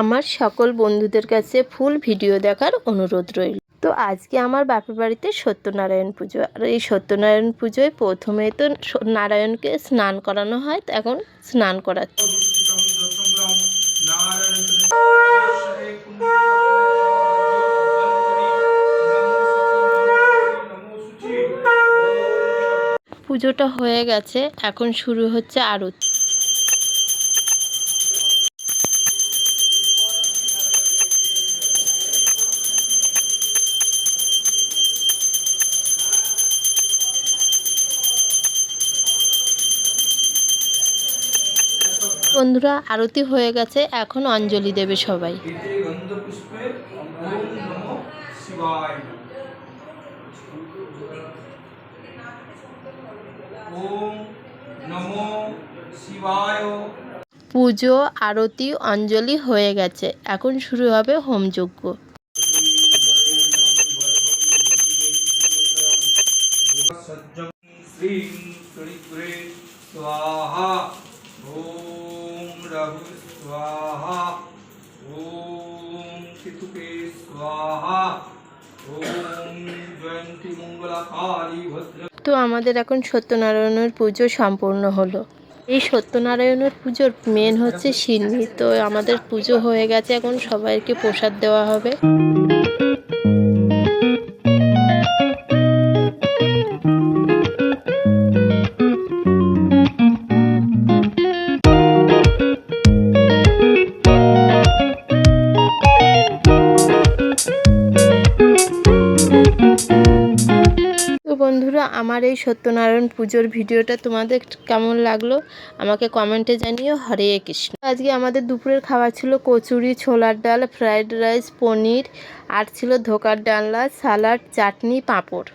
আমার সকল বন্ধুদের কাছে ফুল ভিডিও দেখার অনুরোধ রইল। তো আজকে আমার বাপের বাড়িতে সত্যনারায়ণ পুজো। আর এই সত্যনারায়ণ পুজোয় প্রথমে তো নারায়ণকে স্নান করানো হয় এখন স্নান করাচ্ছে। পুজোটা হয়ে গেছে, এখন শুরু হচ্ছে আরতি। বন্ধুরা, আরতি হয়ে গেছে। এখন অঞ্জলি দেবে সবাই। পুজো, আরতি, অঞ্জলি হয়ে গেছে। এখন শুরু হবে হোমযজ্ঞ স্বাহা। রঘু केतुके स्वाहा। ভদ্র তো আমাদের এখন সত্যনারায়ণের পুজো সম্পূর্ণ হলো। এই সত্যনারায়ণের পুজোর মেন হচ্ছে সিন্নি তো আমাদের পুজো হয়ে গেছে, এখন সবাইকে প্রসাদ দেওয়া হবে। বন্ধুরা, আমার এই সত্যনারায়ণ পুজোর ভিডিওটা তোমাদের কেমন লাগল? আমাকে কমেন্টে জানিও। হরে কৃষ্ণ। আজকে আমাদের দুপুরের খাবার ছিল কচুরি, ছোলার ডাল, ফ্রায়েড রাইস, পনির, আর ছিল ধোকার ডালনা, সালাড, চাটনি, পাঁপড়।